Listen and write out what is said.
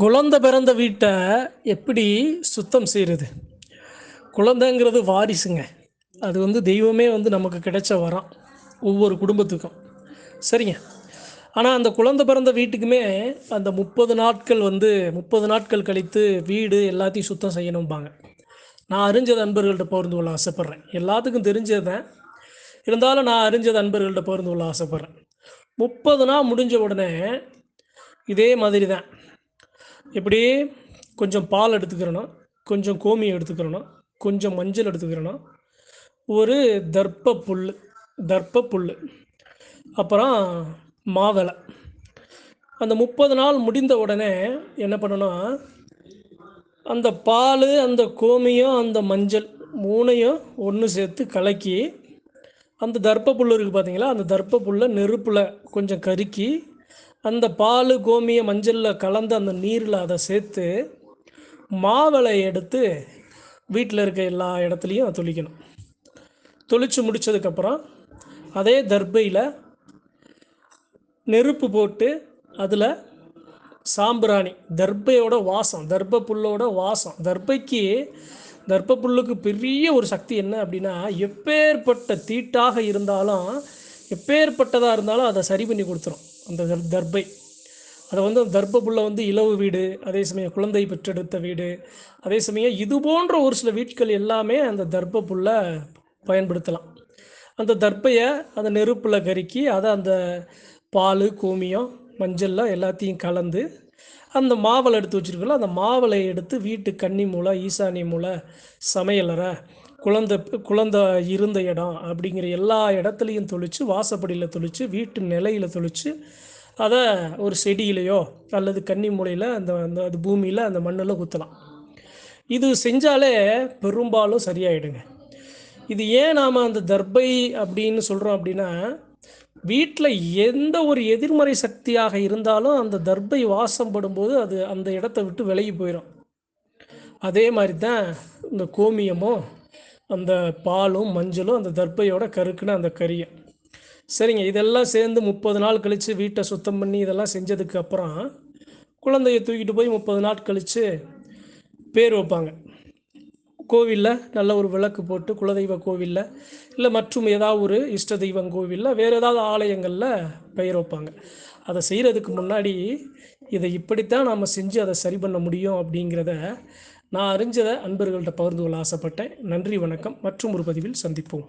குழந்த பிறந்த வீட்டை எப்படி சுத்தம் செய்கிறது குழந்தைங்கிறது வாரிசுங்க. அது வந்து தெய்வமே வந்து நமக்கு கிடைச்ச வரம். ஒவ்வொரு குடும்பத்துக்கும். சரிங்க. ஆனால் அந்த குழந்த பிறந்த வீட்டுக்குமே அந்த முப்பது நாட்கள் வந்து முப்பது நாட்கள் கழித்து வீடு எல்லாத்தையும் சுத்தம் செய்யணும்பாங்க. நான் அறிஞ்சது நண்பர்கள்ட்ட பகிர்ந்து கொள்ள ஆசைப்பட்றேன். எல்லாத்துக்கும் தெரிஞ்சது தான் இருந்தாலும் நான் அறிஞ்சது நண்பர்கள்ட்ட பகிர்ந்து கொள்ள ஆசைப்பட்றேன். முப்பது நாள் முடிஞ்ச உடனே இதே மாதிரி தான் எப்படி கொஞ்சம் பால் எடுத்துக்கிறேன்னா கொஞ்சம் கோமியம் எடுத்துக்கிறேன்னா கொஞ்சம் மஞ்சள் எடுத்துக்கிறேன்னா ஒரு தர்ப்ப புல் தர்ப்ப புல் அப்புறம் மாவிளை. அந்த முப்பது நாள் முடிந்த உடனே என்ன பண்ணணும் அந்த பால் அந்த கோமியம் அந்த மஞ்சள் மூணையும் ஒன்று சேர்த்து கலக்கி அந்த தர்ப்ப புல் இருக்குது பார்த்தீங்களா அந்த தர்ப்ப புல்லை நெருப்பில் கொஞ்சம் கருக்கி அந்த பால் கோமிய மஞ்சளில் கலந்து அந்த நீரில் அதை சேர்த்து மாவளை எடுத்து வீட்டில் இருக்க எல்லா இடத்துலையும் தொளிக்கணும். தொளிச்சு முடித்ததுக்கப்புறம் அதே தர்பையில் நெருப்பு போட்டு அதில் சாம்பிராணி தர்பையோட வாசம் தர்ப புல்லோட வாசம். தர்பைக்கு தர்ப்ப புல்லுக்கு பெரிய ஒரு சக்தி என்ன அப்படின்னா எப்பேற்பட்ட தீட்டாக இருந்தாலும் எப்பேற்பட்டதாக இருந்தாலும் அதை சரி பண்ணி கொடுத்துரும். அந்த தர்பை. அதை வந்து அந்த தர்ப்ப வந்து இலவு வீடு அதே சமயம் குழந்தை பெற்றெடுத்த வீடு அதே சமயம் இது போன்ற ஒரு சில வீட்கள் எல்லாமே அந்த தர்ப்ப பயன்படுத்தலாம். அந்த தர்ப்பையை அந்த நெருப்பில் கருக்கி அதை அந்த பால் கோமியம் மஞ்சளில் எல்லாத்தையும் கலந்து அந்த மாவளை எடுத்து வச்சுருக்கோம்ல அந்த மாவளை எடுத்து வீட்டு கன்னி மூலை ஈசானி மூலை சமையலறை குழந்தை குழந்த இருந்த இடம் அப்படிங்கிற எல்லா இடத்துலையும் தொளிச்சு வாசப்படியில் தொளிச்சு வீட்டு நிலையில் தொளிச்சு அதை ஒரு செடியிலையோ அல்லது கன்னி மூலையில் அந்த அந்த அது பூமியில் அந்த மண்ணில் குத்தலாம். இது செஞ்சாலே பெரும்பாலும் சரியாயிடுங்க. இது ஏன் நாம் அந்த தர்பை அப்படின்னு சொல்கிறோம் அப்படின்னா வீட்டில் எந்த ஒரு எதிர்மறை சக்தியாக இருந்தாலும் அந்த தர்பை வாசம் படும்போது அது அந்த இடத்த விட்டு விலகி போயிடும் அதே மாதிரி தான் இந்த கோமியமும் அந்த பாலும் மஞ்சளும் அந்த தர்பையோட கருக்குன அந்த கறியை சரிங்க இதெல்லாம் சேர்ந்து முப்பது நாள் கழித்து வீட்டை சுத்தம் பண்ணி இதெல்லாம் செஞ்சதுக்கு அப்புறம் குழந்தைய தூக்கிட்டு போய் முப்பது நாள் கழித்து பேர் வைப்பாங்க. கோவிலில் நல்ல ஒரு விளக்கு போட்டு குலதெய்வ கோவிலில் இல்லை மற்றும் ஏதாவது ஒரு இஷ்ட தெய்வம் கோவிலில் வேறு ஏதாவது ஆலயங்களில் பெயர் வைப்பாங்க. அதை செய்கிறதுக்கு முன்னாடி இதை இப்படித்தான் நாம் செஞ்சு அதை சரி பண்ண முடியும் அப்படிங்கிறத நான் அறிஞ்சதை அன்பர்கள்ட்ட பகிர்ந்து கொள்ள ஆசைப்பட்டேன். நன்றி வணக்கம். மற்றும் ஒரு பதிவில் சந்திப்போம்.